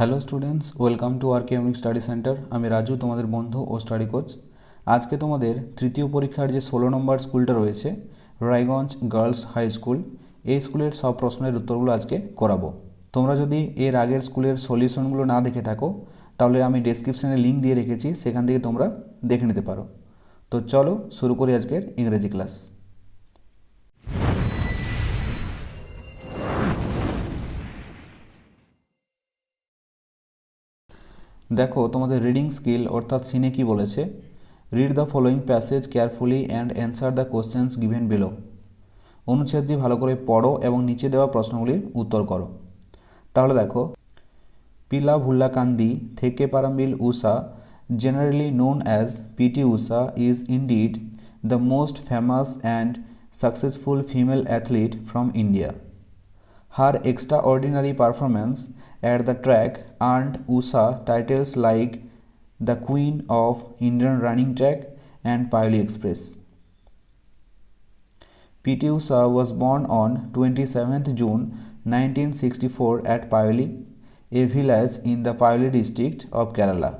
Hello students welcome to R chemic study centre আমি রাজু, তোমাদের বন্ধু ও স্টাডি কোচ আজকে তোমাদের তৃতীয় পরীক্ষার যে ষোলো নম্বর স্কুলটা রয়েছে, রায়গঞ্জ গার্লস হাই স্কুল, এই স্কুলের সব প্রশ্নের উত্তরগুলো আজকে করাবো। তোমরা যদি এর আগের স্কুলের সলিউশনগুলো না দেখে থাকো, তাহলে আমি ডেসক্রিপশানে লিঙ্ক দিয়ে রেখেছি, সেখান থেকে তোমরা দেখে নিতে পারো। তো চলো শুরু করি আজকের ইংরেজি ক্লাস দেখো, তোমাদের রিডিং স্কিল অর্থাৎ সিনে কি বলেছে? Read the following passage carefully and answer the questions given below অনুচ্ছেদটি ভালো করে পড়ো এবং নিচে দেওয়া প্রশ্নগুলির উত্তর করো। তাহলে দেখো Pilavullakandi Thekkeparambil Usha generally known as PT Usha is indeed the most famous and successful female athlete from India Her extraordinary performance at the track earned Usha titles like the Queen of Indian Running Track and Paoli Express. PT Usha was born on 27th June 1964 at Paoli, a village in the Paoli district of Kerala.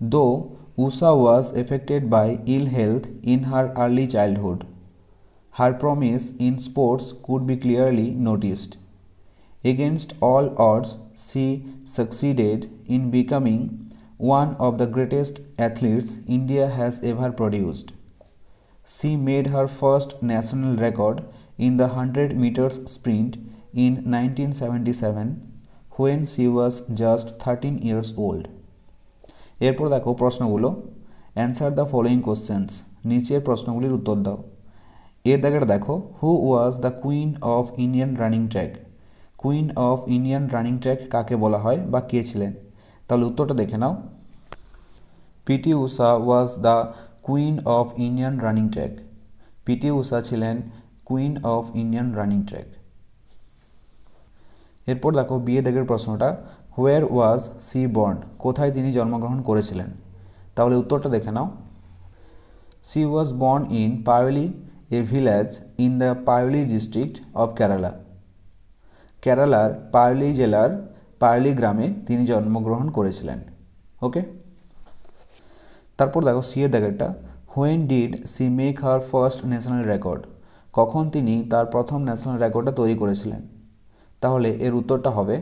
Though Usha was affected by ill health in her early childhood, her promise in sports could be clearly noticed. Against all odds, she succeeded in becoming one of the greatest athletes India has ever produced. She made her first national record in the 100 meters sprint in 1977 when she was just 13 years old. এরপর দেখো প্রশ্নগুলো answer the following questions নিচের প্রশ্নগুলির উত্তর দাও এর দাগের দেখো who was the queen of Indian running track queen of Indian running track কাকে বলা হয় বা কে ছিলেন? তাহলে উত্তরটা দেখে নাও। PT Usha was the queen of Indian running track PT Usha ছিলেন queen of Indian running track এরপর দেখো বিয়ে দাগের প্রশ্নটা। হোয়ার ওয়াজ সি বর্ন কোথায় তিনি জন্মগ্রহণ করেছিলেন? তাহলে উত্তরটা দেখে নাও। She was born in Payyoli a village in the Payyoli district of Kerala কেরালার পায়োলি জেলার পায়োলি গ্রামে তিনি জন্মগ্রহণ করেছিলেন। ওকে তারপর দেখো সি এর দাগেরটা when did she make her first national record কখন তিনি তার প্রথম ন্যাশনাল রেকর্ডটা তৈরি করেছিলেন? তাহলে এর উত্তরটা হবে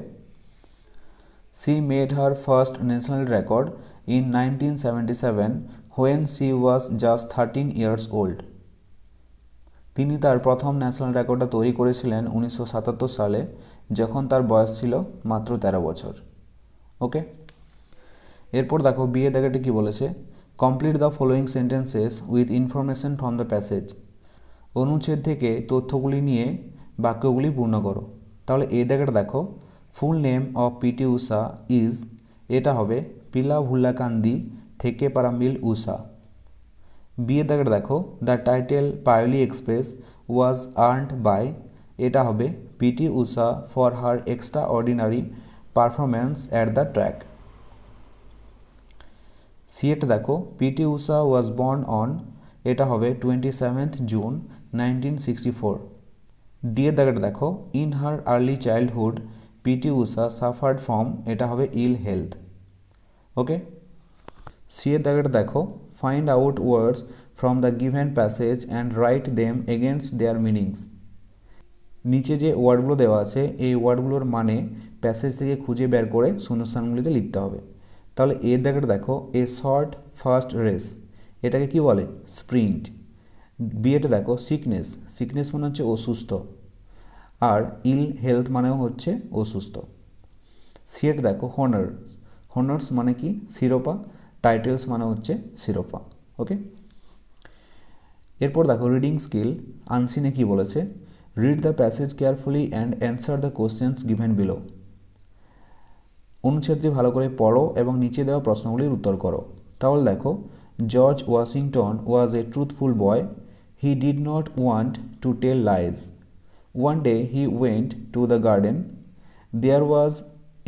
she made her first national record in nineteen seventy seven when she was just thirteen years old তিনি তার প্রথম ন্যাশনাল রেকর্ডটা তৈরি করেছিলেন উনিশশো সাতাত্তর সালে, যখন তার বয়স ছিল মাত্র তেরো বছর। ওকে এরপর দেখো, বিয়ে দেখাটি কি বলেছে? Complete the following sentences with information from the passage অনুচ্ছেদ থেকে তথ্যগুলি নিয়ে বাক্যগুলি পূর্ণ করো। তাহলে এই দেখাটা দেখো full name of PT Usha is এটা হবে পিলা ভুল্লাকান্দি থেকে পারাম্বিল উষা। বিয়ে দাগের দেখো the title Payyoli express was earned by এটা হবে PT Usha for her extraordinary performance at the track সিএটা দেখো PT Usha was born on এটা হবে twenty seventh June nineteen sixty four DA দাগের দেখো in her early childhood PT Usha suffered from এটা হবে ill health okay C এর দাগের দেখো find out words from the given passage and write them against their meanings নিচে যে ওয়ার্ডগুলো দেওয়া আছে, এই ওয়ার্ডগুলোর মানে প্যাসেজ থেকে খুঁজে বের করে শূন্যস্থানগুলিতে লিখতে হবে। তাহলে এর দাগের দেখো এ শর্ট ফার্স্ট রেস এটাকে কি বলে? স্প্রিন্ট বিয়েটা দেখো সিকনেস সিকনেস মানে হচ্ছে অসুস্থ। আর ইল হেলথ মানেও হচ্ছে অসুস্থ। সিয়েট দেখো হনার হনার্স মানে কি? শিরোপা। টাইটেলস মানে হচ্ছে শিরোপা ওকে এরপর দেখো রিডিং স্কিল আনসিনে কি বলেছে? Read the passage carefully and answer the questions given below অনুচ্ছেদটি ভালো করে পড়ো এবং নিচে দেওয়া প্রশ্নগুলির উত্তর করো। তাহলে দেখো George Washington was a truthful boy he did not want to tell lies one day he went to the garden there was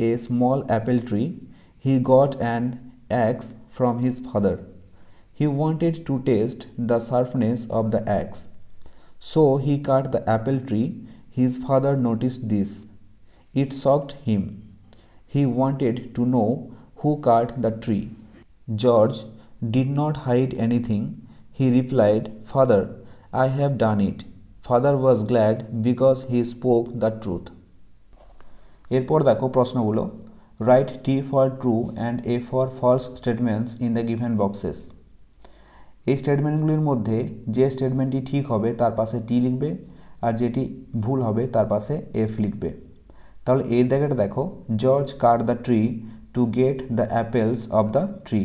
a small apple tree he got an axe from his father. He wanted to taste the sharpness of the axe. So he cut the apple tree. His father noticed this. It shocked him. He wanted to know who cut the tree. George did not hide anything. He replied, Father, I have done it. Father was glad because he spoke the truth এরপর দেখো প্রশ্নগুলো write T for true and F for false statements in the given boxes এই স্টেটমেন্টগুলির মধ্যে যে স্টেটমেন্টটি ঠিক হবে, তার পাশে টি লিখবে আর যেটি ভুল হবে, তার পাশে এফ লিখবে। তাহলে এই জায়গাটা দেখো George cut the tree to get the apples of the tree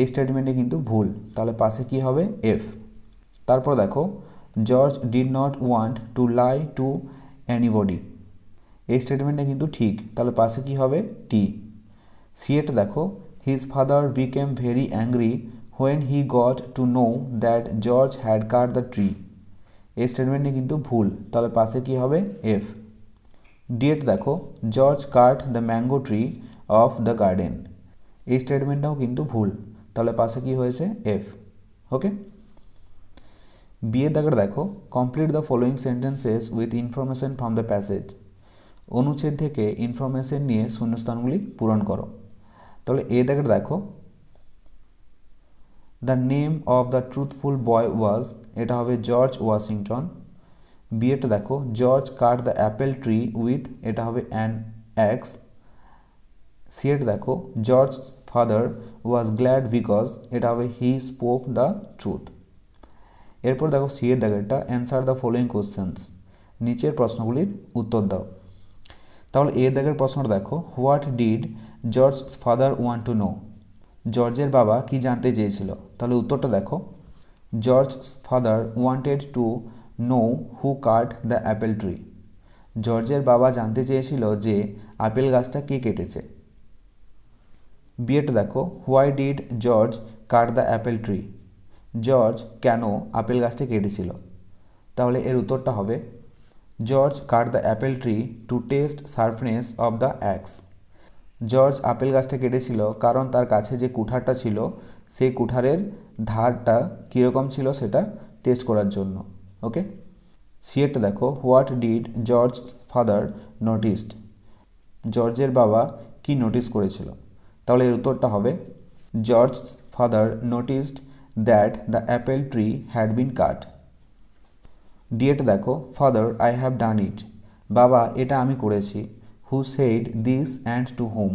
এই স্টেটমেন্টে কিন্তু ভুল। তাহলে পাশে কি হবে? এফ তারপর দেখো George did not want to lie to anybody এই স্টেটমেন্টটা কিন্তু ঠিক। তাহলে পাশে কি হবে? টি সিএট দেখো his father became very angry when he got to know that George had cut the tree এই স্টেটমেন্টে কিন্তু ভুল। তাহলে পাশে কি হবে? এফ ডিএট দেখো George cut the mango tree of the garden এই স্টেটমেন্টটাও কিন্তু ভুল। তাহলে পাশে কি হয়েছে? এফ ওকে বিয়ের দাগের দেখো complete the following sentences with information from the passage অনুচ্ছেদ থেকে ইনফরমেশন নিয়ে শূন্যস্থানগুলি পূরণ করো। তাহলে এ দাগের দেখো the name of the truthful boy was এটা হবে জর্জ ওয়াশিংটন বিয়েটা দেখো George cut the apple tree with এটা হবে অ্যান অ্যাক্স সিএট দেখো George father was glad because এটা হবে হি স্পোক দ্য ট্রুথ এরপর দেখো সি এর এটা অ্যান্সার দ্য ফলোয়িং কোশ্চেন্স নিচের প্রশ্নগুলির উত্তর দাও। তাহলে এর দাগের প্রশ্নটা দেখো, what did George father want to know? জর্জের বাবা কি জানতে চেয়েছিল? তাহলে উত্তরটা দেখো, George father wanted to know who cut the apple tree. জর্জের বাবা জানতে চেয়েছিল যে আপেল গাছটা কে কেটেছে। বিয়েটা দেখো, why did George cut the apple tree? George কেন আপেল গাছটা কেটেছিল? তাহলে এর উত্তরটা হবে George cut the apple tree to test sharpness of the axe George apple গাছটা কেটেছিল কারণ তার কাছে যে কুঠারটা ছিল, সেই কুঠারের ধারটা কীরকম ছিল সেটা টেস্ট করার জন্য ওকে সিয়েটটা দেখো what did George father noticed জর্জের বাবা কি নোটিস করেছিল? তাহলে এর উত্তরটা হবে George father noticed that the apple tree had been cut ডিএট দেখো father I have done it বাবা, এটা আমি করেছি। Who said this and to whom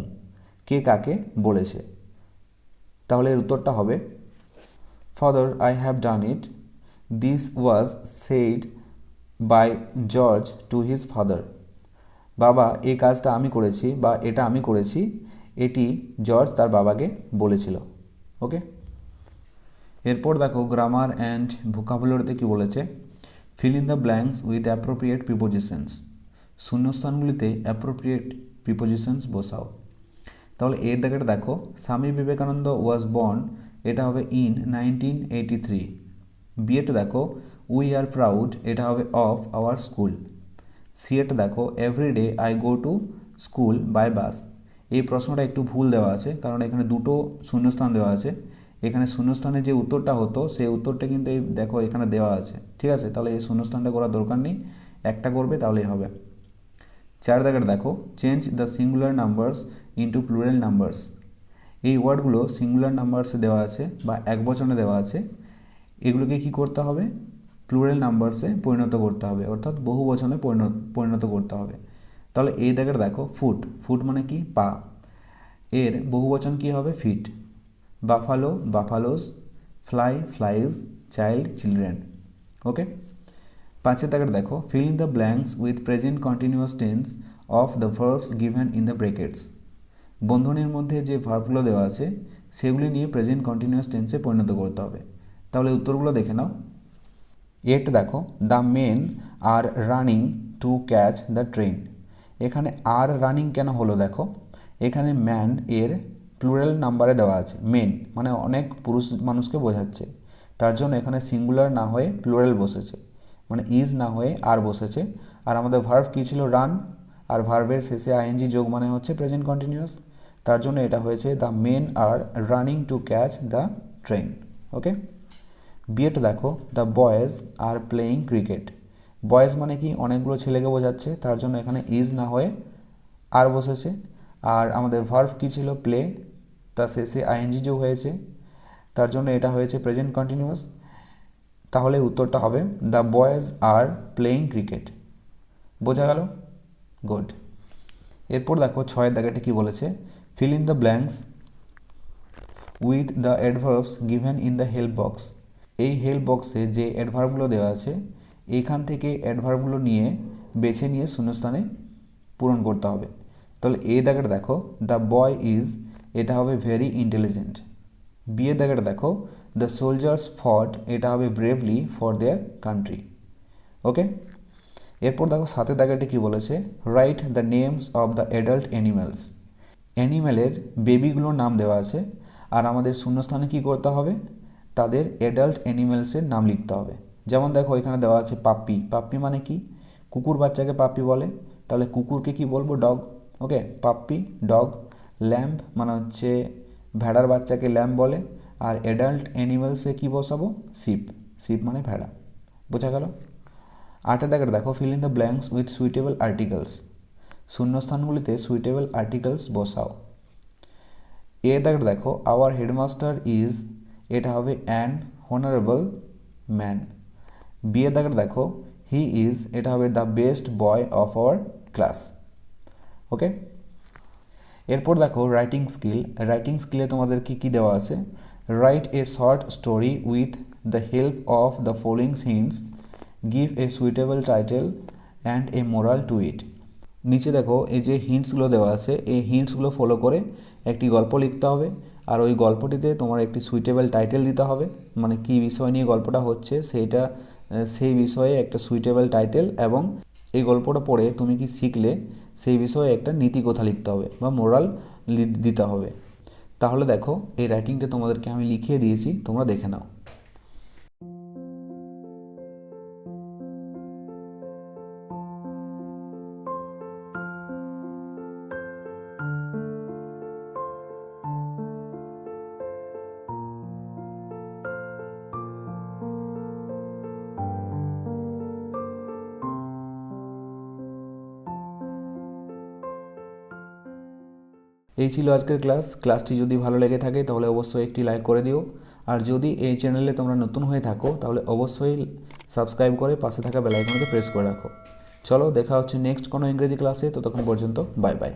কে কাকে বলেছে? তাহলে এর উত্তরটা হবে father I have done it this was said by George to his father বাবা, এই কাজটা আমি করেছি বা এটা আমি করেছি, এটি জর্জ তার বাবাকে বলেছিল। ওকে এরপর দেখো গ্রামার অ্যান্ড ভোকাবুলারিতে কী বলেছে? Fill in the blanks with appropriate prepositions শূন্যস্থানগুলিতে appropriate prepositions বসাও। তাহলে এর দাগেটা দেখো, স্বামী বিবেকানন্দ ওয়াজ বর্ন এটা হবে ইন নাইনটিন এইটি থ্রি বিএটা দেখো উই আর প্রাউড এটা হবে অফ আওয়ার স্কুল সিএটা দেখো every day I go to school by bus এই প্রশ্নটা একটু ভুল দেওয়া আছে, কারণ এখানে দুটো শূন্যস্থান দেওয়া আছে। এখানে শূন্যস্থানে যে উত্তরটা হতো, সেই উত্তরটা কিন্তু এই দেখো এখানে দেওয়া আছে। ঠিক আছে? তাহলে এই শূন্যস্থানটা করার দরকার নেই। একটা করবে, তাহলেই হবে। চার দাগের দেখো change the singular numbers into plural numbers এই ওয়ার্ডগুলো সিঙ্গুলার নাম্বারসে দেওয়া আছে বা এক বচনে দেওয়া আছে। এগুলোকে কি করতে হবে? প্লুরাল নাম্বারসে পরিণত করতে হবে। অর্থাৎ বহু বচনে পরিণত পরিণত করতে হবে। তাহলে এই দাগের দেখো ফুট ফুট মানে কি? পা। এর বহু বচন কী হবে? Feet buffalo buffaloes fly flies child children okay পাঁচের দাগের দেখো। Fill in the blanks with present continuous tense of the verbs given in the brackets বন্ধনীর মধ্যে যে ভার্বগুলো দেওয়া আছে, সেগুলি নিয়ে প্রেজেন্ট কন্টিনিউয়াস টেন্সে পরিণত করতে হবে। তাহলে উত্তরগুলো দেখে নাও। এট দেখো। The men are running to catch the train এখানে আর রানিং কেন হলো দেখো? এখানে ম্যান এর প্লুরাল নাম্বারে দেওয়া আছে মেন মানে অনেক পুরুষ মানুষকে বোঝাচ্ছে। তার জন্য এখানে সিঙ্গুলার না হয়ে প্লুরাল বসেছে। মানে ইজ না হয়ে আর বসেছে। আর আমাদের ভার্ভ কী ছিল? রান আর ভার্ভের শেষে আইএনজি যোগ মানে হচ্ছে প্রেজেন্ট কন্টিনিউয়াস তার জন্য এটা হয়েছে the men are running to catch the train okay বিয়েটা দেখো the boys are playing cricket boys মানে কি? অনেকগুলো ছেলেকে বোঝাচ্ছে। তার জন্য এখানে ইজ না হয়ে আর বসেছে। আর আমাদের ভার্ভ কী ছিল? প্লে তার শেষে আইএনজি যোগ হয়েছে, তার জন্য এটা হয়েছে প্রেজেন্ট কন্টিনিউয়াস তাহলে উত্তরটা হবে the boys are playing cricket বোঝা গেল? গুড এরপর দেখো ছয়ের দাগাটি কি বলেছে fill in the blanks with the adverbs given in the help box এই হেল্প বক্সে যে অ্যাডভার্বগুলো দেওয়া আছে এইখান থেকে অ্যাডভার্বগুলো নিয়ে বেছে নিয়ে শূন্যস্থানে পূরণ করতে হবে। তাহলে এ দাগাটা দেখো দ্য বয় ইজ এটা হবে ভেরি ইন্টেলিজেন্ট বি এর দাগাটা দেখো দ্য সোলজার্স ফট এটা হবে bravely for their country okay এরপর দেখো সাথে দাগাটি কি বলেছে? Write the names of the adult animals অ্যানিম্যালের বেবিগুলোর নাম দেওয়া আছে। আর আমাদের শূন্যস্থানে কি করতে হবে? তাদের অ্যাডাল্ট অ্যানিম্যালসের নাম লিখতে হবে। যেমন দেখো, এখানে দেওয়া আছে পাপ্পি পাপ্পি মানে কি? কুকুর বাচ্চাকে পাপ্পি বলে। তাহলে কুকুরকে কি বলব? Dog okay puppy dog lamb মানে হচ্ছে ভেড়ার বাচ্চাকে ল্যাম্প বলে, আর অ্যাডাল্ট অ্যানিমালসে কী বসাবো? শিপ। শিপ মানে ভেড়া। বোঝা গেল? আটে দাগের দেখো fill in the blanks with suitable articles শূন্যস্থানগুলিতে suitable articles বসাও। এ দাগের দেখো আওয়ার হেডমাস্টার ইজ এটা হবে অ্যান হোনারেবল ম্যান বি এর দাগের দেখো হি ইজ এটা হবে the best boy of our class okay এরপর দেখো রাইটিং স্কিল রাইটিং স্কিলে তোমাদের কি, কী দেওয়া আছে? Write a short story with the help of the following scenes give a suitable title and a moral to it নিচে দেখো, এই যে হিন্টসগুলো দেওয়া আছে, এই হিন্টসগুলো ফলো করে একটি গল্প লিখতে হবে। আর ওই গল্পটিতে তোমার একটি সুইটেবল টাইটেল দিতে হবে। মানে কি বিষয় নিয়ে গল্পটা হচ্ছে, সেইটা সেই বিষয়ে একটা সুইটেবল টাইটেল এবং এই গল্পটা পড়ে তুমি কি শিখলে সেই বিষয়ে একটা নীতি কথা লিখতে হবে বা মোরাল দিতে হবে। তাহলে দেখো, এই রাইটিংটা তোমাদেরকে আমি লিখিয়ে দিয়েছি, তোমরা দেখে নাও। এই ছিল আজকের ক্লাস। ক্লাসটি যদি ভালো লেগে থাকে, তাহলে অবশ্যই একটি লাইক করে দিও। আর যদি এই চ্যানেলে তোমরা নতুন হয়ে থাকো, তাহলে অবশ্যই সাবস্ক্রাইব করে পাশে থাকা বেলাইকনকে প্রেস করে রাখো। চলো, দেখা হচ্ছে নেক্সট কোনো ইংরেজি ক্লাসে। ততক্ষণ পর্যন্ত, বাই বাই।